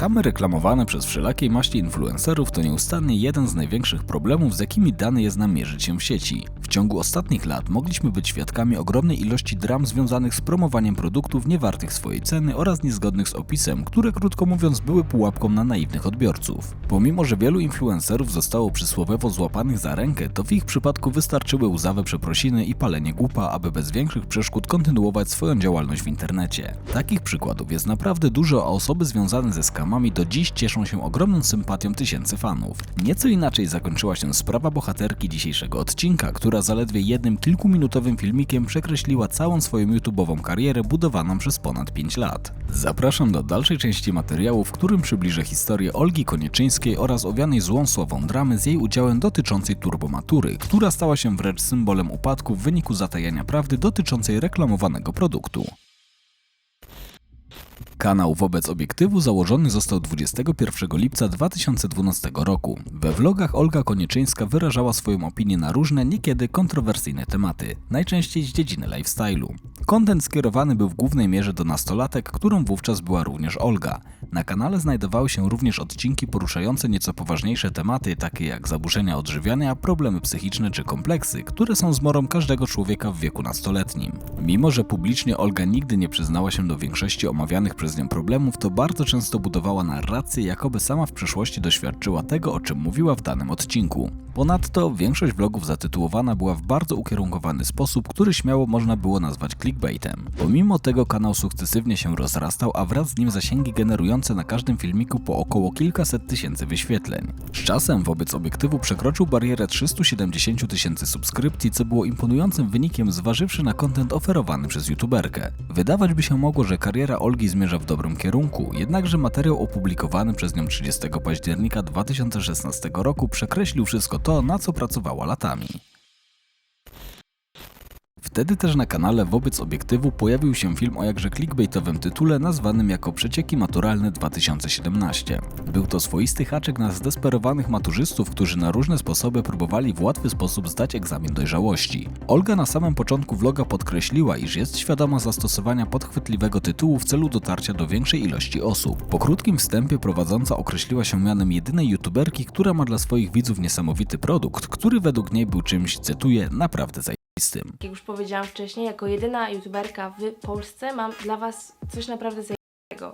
Skamy reklamowane przez wszelakiej maści influencerów to nieustannie jeden z największych problemów, z jakimi dane jest nam mierzyć się w sieci. Ciągu ostatnich lat mogliśmy być świadkami ogromnej ilości dram związanych z promowaniem produktów niewartych swojej ceny oraz niezgodnych z opisem, które krótko mówiąc były pułapką na naiwnych odbiorców. Pomimo, że wielu influencerów zostało przysłowiowo złapanych za rękę, to w ich przypadku wystarczyły łzawe przeprosiny i palenie głupa, aby bez większych przeszkód kontynuować swoją działalność w internecie. Takich przykładów jest naprawdę dużo, a osoby związane ze skamami do dziś cieszą się ogromną sympatią tysięcy fanów. Nieco inaczej zakończyła się sprawa bohaterki dzisiejszego odcinka, która zaledwie jednym kilkuminutowym filmikiem przekreśliła całą swoją YouTube'ową karierę budowaną przez ponad 5 lat. Zapraszam do dalszej części materiału, w którym przybliżę historię Olgi Konieczyńskiej oraz owianej złą sławą dramy z jej udziałem dotyczącej turbomatury, która stała się wręcz symbolem upadku w wyniku zatajania prawdy dotyczącej reklamowanego produktu. Kanał wobec obiektywu założony został 21 lipca 2012 roku. We vlogach Olga Konieczyńska wyrażała swoją opinię na różne, niekiedy kontrowersyjne tematy, najczęściej z dziedziny lifestyle'u. Kontent skierowany był w głównej mierze do nastolatek, którą wówczas była również Olga. Na kanale znajdowały się również odcinki poruszające nieco poważniejsze tematy, takie jak zaburzenia odżywiania, problemy psychiczne czy kompleksy, które są zmorą każdego człowieka w wieku nastoletnim. Mimo, że publicznie Olga nigdy nie przyznała się do większości omawianych przez nią problemów, to bardzo często budowała narrację, jakoby sama w przeszłości doświadczyła tego, o czym mówiła w danym odcinku. Ponadto większość vlogów zatytułowana była w bardzo ukierunkowany sposób, który śmiało można było nazwać clickbaitem. Pomimo tego kanał sukcesywnie się rozrastał, a wraz z nim zasięgi generujące na każdym filmiku po około kilkaset tysięcy wyświetleń. Z czasem wobec obiektywu przekroczył barierę 370 tysięcy subskrypcji, co było imponującym wynikiem zważywszy na kontent oferowany przez youtuberkę. Wydawać by się mogło, że kariera Olgi zmierza w dobrym kierunku, jednakże materiał opublikowany przez nią 30 października 2016 roku przekreślił wszystko to, na co pracowała latami. Wtedy też na kanale wobec obiektywu pojawił się film o jakże clickbaitowym tytule nazwanym jako Przecieki Maturalne 2017. Był to swoisty haczyk na zdesperowanych maturzystów, którzy na różne sposoby próbowali w łatwy sposób zdać egzamin dojrzałości. Olga na samym początku vloga podkreśliła, iż jest świadoma zastosowania podchwytliwego tytułu w celu dotarcia do większej ilości osób. Po krótkim wstępie prowadząca określiła się mianem jedynej youtuberki, która ma dla swoich widzów niesamowity produkt, który według niej był czymś, cytuję, naprawdę zajebistym. Jak już powiedziałam wcześniej, jako jedyna youtuberka w Polsce mam dla Was coś naprawdę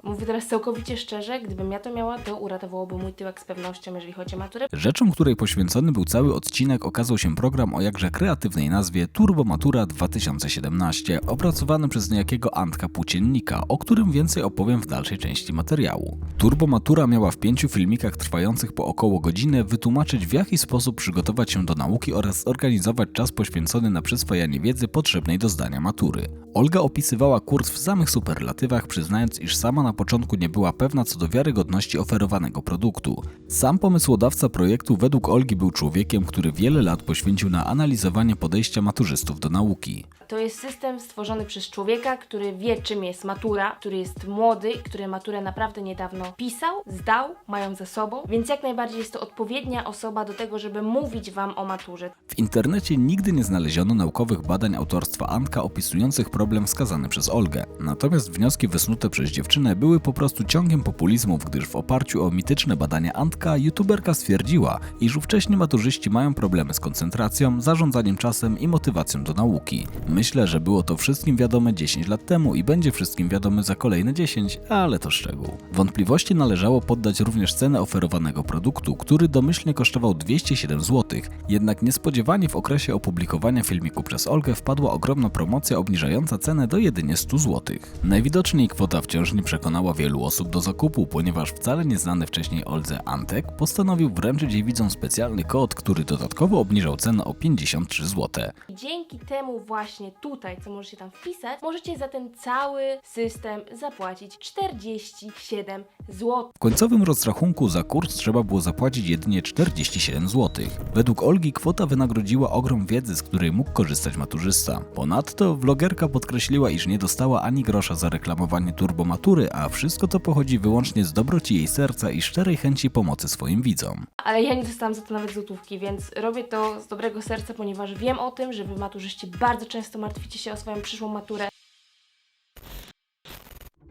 Mówię teraz całkowicie szczerze, gdybym ja to miała, to uratowałoby mój tyłek z pewnością, jeżeli chodzi o maturę. Rzeczą, której poświęcony był cały odcinek, okazał się program o jakże kreatywnej nazwie Turbo Matura 2017, opracowany przez niejakiego Antka Płóciennika, o którym więcej opowiem w dalszej części materiału. Turbo Matura miała w pięciu filmikach trwających po około godzinę wytłumaczyć w jaki sposób przygotować się do nauki oraz zorganizować czas poświęcony na przyswajanie wiedzy potrzebnej do zdania matury. Olga opisywała kurs w samych superlatywach, przyznając, iż sama na początku nie była pewna co do wiarygodności oferowanego produktu. Sam pomysłodawca projektu według Olgi był człowiekiem, który wiele lat poświęcił na analizowanie podejścia maturzystów do nauki. To jest system stworzony przez człowieka, który wie czym jest matura, który jest młody, który maturę naprawdę niedawno pisał, zdał, mają za sobą, więc jak najbardziej jest to odpowiednia osoba do tego, żeby mówić Wam o maturze. W internecie nigdy nie znaleziono naukowych badań autorstwa Antka opisujących problem wskazany przez Olgę. Natomiast wnioski wysnute przez dziewczynę były po prostu ciągiem populizmów, gdyż w oparciu o mityczne badania Antka, youtuberka stwierdziła, iż ówcześni maturzyści mają problemy z koncentracją, zarządzaniem czasem i motywacją do nauki. Myślę, że było to wszystkim wiadome 10 lat temu i będzie wszystkim wiadome za kolejne 10, ale to szczegół. Wątpliwości należało poddać również cenę oferowanego produktu, który domyślnie kosztował 207 zł, jednak niespodziewanie w okresie opublikowania filmiku przez Olgę wpadła ogromna promocja obniżająca cenę do jedynie 100 zł. Najwidoczniej kwota wciąż nie przekonała wielu osób do zakupu, ponieważ wcale nieznany wcześniej Oldze Antek postanowił wręczyć jej widzom specjalny kod, który dodatkowo obniżał cenę o 53 zł. I dzięki temu właśnie tutaj, co możecie tam wpisać, możecie za ten cały system zapłacić 47 zł. W końcowym rozrachunku za kurs trzeba było zapłacić jedynie 47 zł. Według Olgi kwota wynagrodziła ogrom wiedzy, z której mógł korzystać maturzysta. Ponadto vlogerka podkreśliła, iż nie dostała ani grosza za reklamowanie turbomatury, a wszystko to pochodzi wyłącznie z dobroci jej serca i szczerej chęci pomocy swoim widzom. Ale ja nie dostałam za to nawet złotówki, więc robię to z dobrego serca, ponieważ wiem o tym, że wy maturzyści bardzo często martwicie się o swoją przyszłą maturę.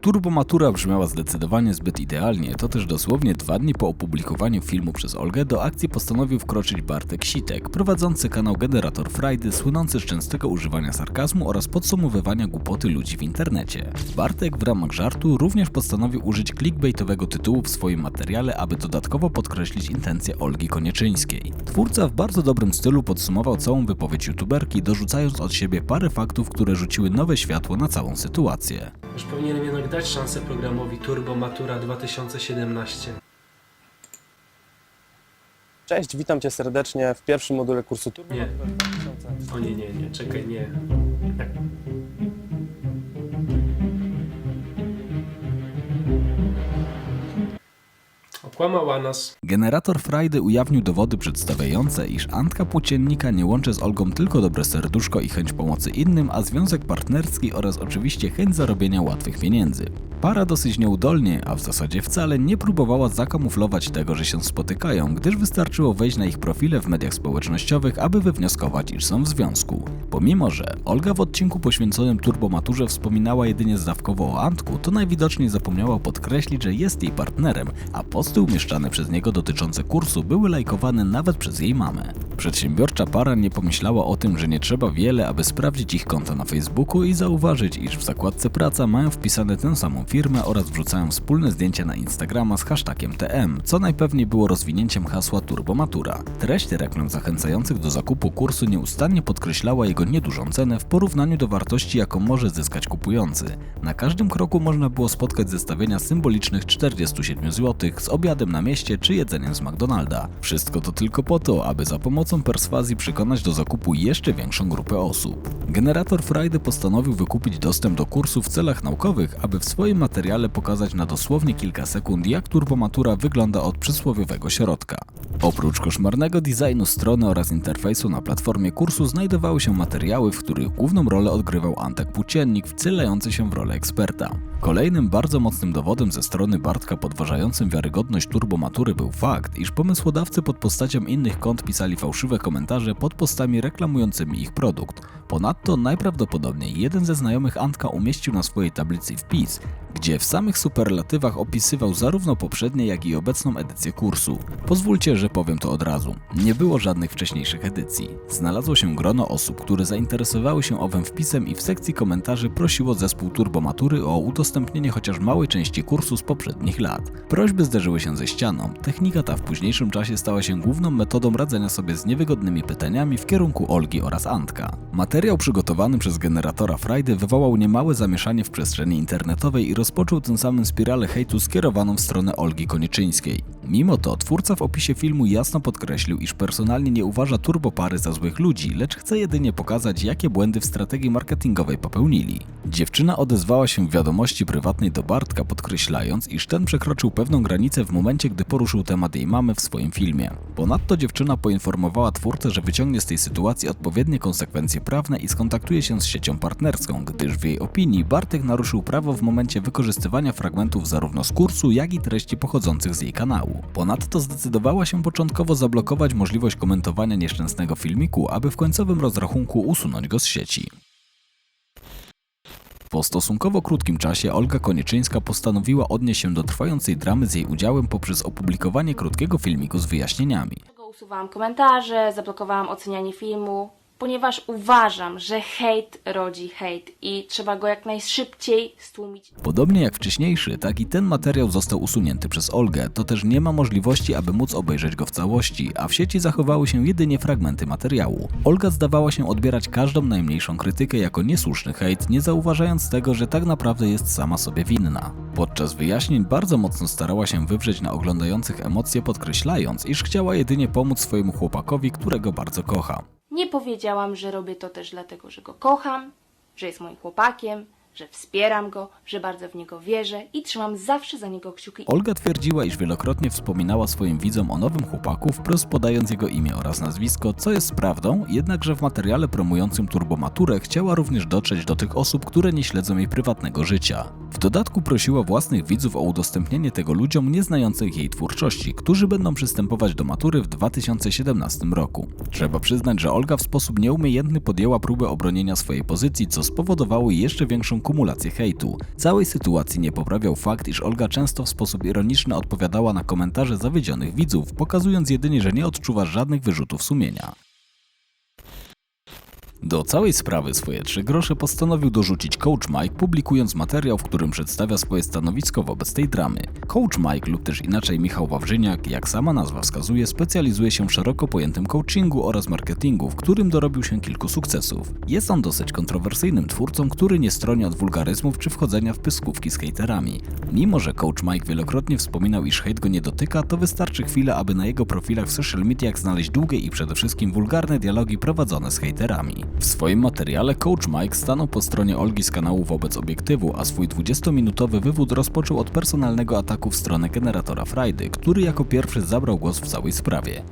Turbomatura brzmiała zdecydowanie zbyt idealnie, to też dosłownie dwa dni po opublikowaniu filmu przez Olgę do akcji postanowił wkroczyć Bartek Sitek, prowadzący kanał Generator Friday, słynący z częstego używania sarkazmu oraz podsumowywania głupoty ludzi w internecie. Bartek w ramach żartu również postanowił użyć clickbaitowego tytułu w swoim materiale, aby dodatkowo podkreślić intencje Olgi Konieczyńskiej. Twórca w bardzo dobrym stylu podsumował całą wypowiedź youtuberki, dorzucając od siebie parę faktów, które rzuciły nowe światło na całą sytuację. Już powinienem jednak dać szansę programowi Turbo Matura 2017. Cześć, witam Cię serdecznie w pierwszym module kursu Turbo. Nie. Matura 2000. O nie, nie, nie, czekaj, nie. Okłamała nas. Generator Friday ujawnił dowody przedstawiające, iż Antka Płóciennika nie łączy z Olgą tylko dobre serduszko i chęć pomocy innym, a związek partnerski oraz oczywiście chęć zarobienia łatwych pieniędzy. Para dosyć nieudolnie, a w zasadzie wcale nie próbowała zakamuflować tego, że się spotykają, gdyż wystarczyło wejść na ich profile w mediach społecznościowych, aby wywnioskować, iż są w związku. Pomimo, że Olga w odcinku poświęconym turbomaturze wspominała jedynie zdawkowo o Antku, to najwidoczniej zapomniała podkreślić, że jest jej partnerem, a posty umieszczane przez niego dotyczące kursu były lajkowane nawet przez jej mamę. Przedsiębiorcza para nie pomyślała o tym, że nie trzeba wiele, aby sprawdzić ich konta na Facebooku i zauważyć, iż w zakładce praca mają wpisane tę samą firmę oraz wrzucają wspólne zdjęcia na Instagrama z hashtagiem TM, co najpewniej było rozwinięciem hasła Turbomatura. Treść reklam zachęcających do zakupu kursu nieustannie podkreślała jego niedużą cenę w porównaniu do wartości, jaką może zyskać kupujący. Na każdym kroku można było spotkać zestawienia symbolicznych 47 zł z obiadem na mieście czy jedzeniem z McDonalda. Wszystko to tylko po to, aby za pomocą perswazji przekonać do zakupu jeszcze większą grupę osób. Generator Friday postanowił wykupić dostęp do kursu w celach naukowych, aby w swoim materiale pokazać na dosłownie kilka sekund, jak turbomatura wygląda od przysłowiowego środka. Oprócz koszmarnego designu strony oraz interfejsu na platformie kursu znajdowały się materiały, w których główną rolę odgrywał Antek Płóciennik, wcielający się w rolę eksperta. Kolejnym bardzo mocnym dowodem ze strony Bartka podważającym wiarygodność turbomatury był fakt, iż pomysłodawcy pod postacią innych kont pisali fałszywe komentarze pod postami reklamującymi ich produkt. Ponadto najprawdopodobniej jeden ze znajomych Antka umieścił na swojej tablicy wpis, gdzie w samych superlatywach opisywał zarówno poprzednie, jak i obecną edycję kursu. Pozwólcie, że powiem to od razu. Nie było żadnych wcześniejszych edycji. Znalazło się grono osób, które zainteresowały się owym wpisem i w sekcji komentarzy prosiło zespół Turbomatury o udostępnienie chociaż małej części kursu z poprzednich lat. Prośby zderzyły się ze ścianą. Technika ta w późniejszym czasie stała się główną metodą radzenia sobie z niewygodnymi pytaniami w kierunku Olgi oraz Antka. Materiał przygotowany przez generatora Friday wywołał niemałe zamieszanie w przestrzeni internetowej i rozpoczął tym samym spiralę hejtu skierowaną w stronę Olgi Konieczyńskiej. Mimo to twórca w opisie filmu jasno podkreślił, iż personalnie nie uważa turbopary za złych ludzi, lecz chce jedynie pokazać, jakie błędy w strategii marketingowej popełnili. Dziewczyna odezwała się w wiadomości prywatnej do Bartka, podkreślając, iż ten przekroczył pewną granicę w momencie, gdy poruszył temat jej mamy w swoim filmie. Ponadto dziewczyna poinformowała twórcę, że wyciągnie z tej sytuacji odpowiednie konsekwencje prawne i skontaktuje się z siecią partnerską, gdyż w jej opinii Bartek naruszył prawo w momencie wykorzystywania fragmentów zarówno z kursu, jak i treści pochodzących z jej kanału. Ponadto zdecydowała się początkowo zablokować możliwość komentowania nieszczęsnego filmiku, aby w końcowym rozrachunku usunąć go z sieci. Po stosunkowo krótkim czasie Olga Konieczyńska postanowiła odnieść się do trwającej dramy z jej udziałem poprzez opublikowanie krótkiego filmiku z wyjaśnieniami. Usuwałam komentarze, zablokowałam ocenianie filmu, ponieważ uważam, że hejt rodzi hejt i trzeba go jak najszybciej stłumić. Podobnie jak wcześniejszy, tak i ten materiał został usunięty przez Olgę, to też nie ma możliwości, aby móc obejrzeć go w całości, a w sieci zachowały się jedynie fragmenty materiału. Olga zdawała się odbierać każdą najmniejszą krytykę jako niesłuszny hejt, nie zauważając tego, że tak naprawdę jest sama sobie winna. Podczas wyjaśnień bardzo mocno starała się wywrzeć na oglądających emocje, podkreślając, iż chciała jedynie pomóc swojemu chłopakowi, którego bardzo kocha. Nie powiedziałam, że robię to też dlatego, że go kocham, że jest moim chłopakiem, że wspieram go, że bardzo w niego wierzę i trzymam zawsze za niego kciuki. Olga twierdziła, iż wielokrotnie wspominała swoim widzom o nowym chłopaku, wprost podając jego imię oraz nazwisko, co jest prawdą, jednakże w materiale promującym turbomaturę chciała również dotrzeć do tych osób, które nie śledzą jej prywatnego życia. W dodatku prosiła własnych widzów o udostępnienie tego ludziom nieznających jej twórczości, którzy będą przystępować do matury w 2017 roku. Trzeba przyznać, że Olga w sposób nieumiejętny podjęła próbę obronienia swojej pozycji, co spowodowało jeszcze większą kumulację hejtu. Całej sytuacji nie poprawiał fakt, iż Olga często w sposób ironiczny odpowiadała na komentarze zawiedzionych widzów, pokazując jedynie, że nie odczuwa żadnych wyrzutów sumienia. Do całej sprawy swoje trzy grosze postanowił dorzucić Coach Mike, publikując materiał, w którym przedstawia swoje stanowisko wobec tej dramy. Coach Mike lub też inaczej Michał Wawrzyniak, jak sama nazwa wskazuje, specjalizuje się w szeroko pojętym coachingu oraz marketingu, w którym dorobił się kilku sukcesów. Jest on dosyć kontrowersyjnym twórcą, który nie stroni od wulgaryzmów czy wchodzenia w pyskówki z hejterami. Mimo, że Coach Mike wielokrotnie wspominał, iż hejt go nie dotyka, to wystarczy chwila, aby na jego profilach w social mediach znaleźć długie i przede wszystkim wulgarne dialogi prowadzone z hejterami. W swoim materiale Coach Mike stanął po stronie Olgi z kanału wobec obiektywu, a swój 20-minutowy wywód rozpoczął od personalnego ataku w stronę generatora Frajdy, który jako pierwszy zabrał głos w całej sprawie.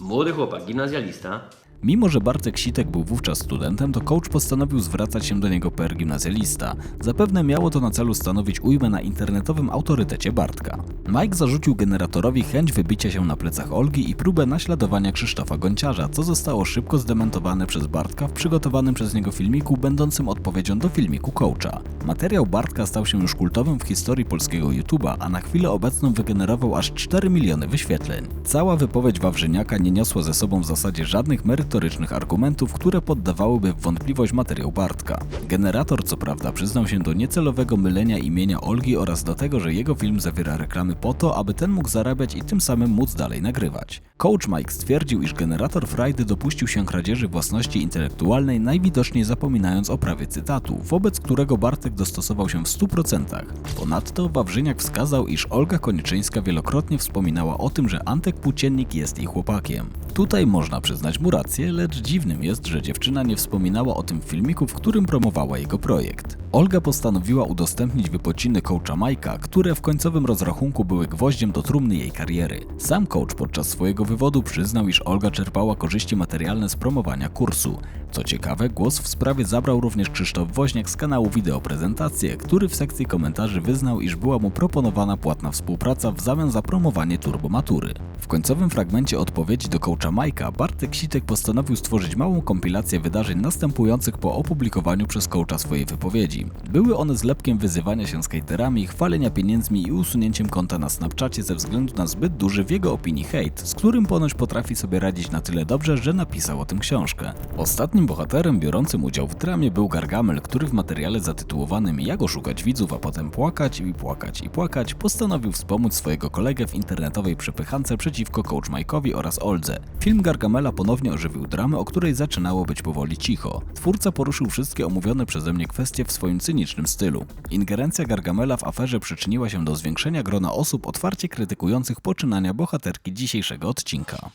Młody chłopak, gimnazjalista, Mimo, że Bartek Sitek był wówczas studentem, to coach postanowił zwracać się do niego per gimnazjalista. Zapewne miało to na celu stanowić ujmę na internetowym autorytecie Bartka. Mike zarzucił generatorowi chęć wybicia się na plecach Olgi i próbę naśladowania Krzysztofa Gonciarza, co zostało szybko zdementowane przez Bartka w przygotowanym przez niego filmiku będącym odpowiedzią do filmiku coacha. Materiał Bartka stał się już kultowym w historii polskiego YouTube'a, a na chwilę obecną wygenerował aż 4 miliony wyświetleń. Cała wypowiedź Wawrzyniaka nie niosła ze sobą w zasadzie żadnych merytorycznych argumentów, które poddawałyby w wątpliwość materiał Bartka. Generator co prawda przyznał się do niecelowego mylenia imienia Olgi oraz do tego, że jego film zawiera reklamy po to, aby ten mógł zarabiać i tym samym móc dalej nagrywać. Coach Mike stwierdził, iż generator Frajdy dopuścił się kradzieży własności intelektualnej, najwidoczniej zapominając o prawie cytatu, wobec którego Bartek dostosował się w 100%. Ponadto Wawrzyniak wskazał, iż Olga Koniczyńska wielokrotnie wspominała o tym, że Antek Płóciennik jest jej chłopakiem. Tutaj można przyznać mu rację, lecz dziwnym jest, że dziewczyna nie wspominała o tym filmiku, w którym promowała jego projekt. Olga postanowiła udostępnić wypociny coacha Majka, które w końcowym rozrachunku były gwoździem do trumny jej kariery. Sam coach podczas swojego wywodu przyznał, iż Olga czerpała korzyści materialne z promowania kursu. Co ciekawe, głos w sprawie zabrał również Krzysztof Woźniak z kanału Wideo Prezentacje, który w sekcji komentarzy wyznał, iż była mu proponowana płatna współpraca w zamian za promowanie turbomatury. W końcowym fragmencie odpowiedzi do coacha Majka, Bartek Sitek postanowił stworzyć małą kompilację wydarzeń następujących po opublikowaniu przez coacha swojej wypowiedzi. Były one zlepkiem wyzywania się skaterami, chwalenia pieniędzmi i usunięciem konta na Snapchacie ze względu na zbyt duży w jego opinii hejt, z którym ponoć potrafi sobie radzić na tyle dobrze, że napisał o tym książkę. Ostatnim bohaterem biorącym udział w dramie był Gargamel, który w materiale zatytułowanym Jak oszukać widzów, a potem płakać i płakać i płakać postanowił wspomóc swojego kolegę w internetowej przepychance przeciwko Coach Mike'owi oraz Oldze. Film Gargamela ponownie ożywił dramę, o której zaczynało być powoli cicho. Twórca poruszył wszystkie omówione przeze mnie kwestie w swoim cynicznym stylu. Ingerencja Gargamela w aferze przyczyniła się do zwiększenia grona osób otwarcie krytykujących poczynania bohaterki dzisiejszego odcinka.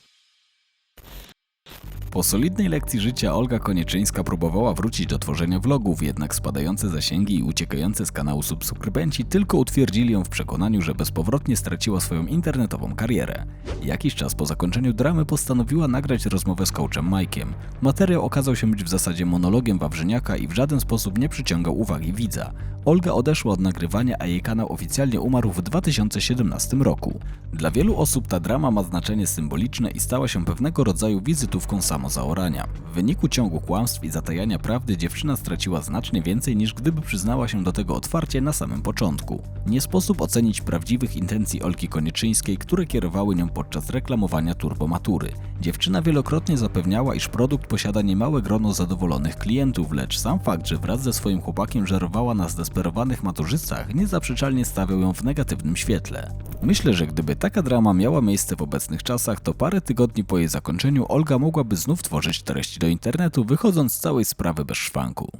Po solidnej lekcji życia Olga Konieczyńska próbowała wrócić do tworzenia vlogów, jednak spadające zasięgi i uciekające z kanału subskrybenci tylko utwierdzili ją w przekonaniu, że bezpowrotnie straciła swoją internetową karierę. Jakiś czas po zakończeniu dramy postanowiła nagrać rozmowę z coachem Mike'iem. Materiał okazał się być w zasadzie monologiem Wawrzyniaka i w żaden sposób nie przyciągał uwagi widza. Olga odeszła od nagrywania, a jej kanał oficjalnie umarł w 2017 roku. Dla wielu osób ta drama ma znaczenie symboliczne i stała się pewnego rodzaju wizytówką samozaorania. W wyniku ciągu kłamstw i zatajania prawdy dziewczyna straciła znacznie więcej niż gdyby przyznała się do tego otwarcie na samym początku. Nie sposób ocenić prawdziwych intencji Olgi Konieczyńskiej, które kierowały nią podczas reklamowania turbomatury. Dziewczyna wielokrotnie zapewniała, iż produkt posiada niemałe grono zadowolonych klientów, lecz sam fakt, że wraz ze swoim chłopakiem żerowała na zdesperowanych maturzystach, niezaprzeczalnie stawiał ją w negatywnym świetle. Myślę, że gdyby taka drama miała miejsce w obecnych czasach, to parę tygodni po jej zakończeniu Olga mogłaby znów tworzyć treści do internetu, wychodząc z całej sprawy bez szwanku.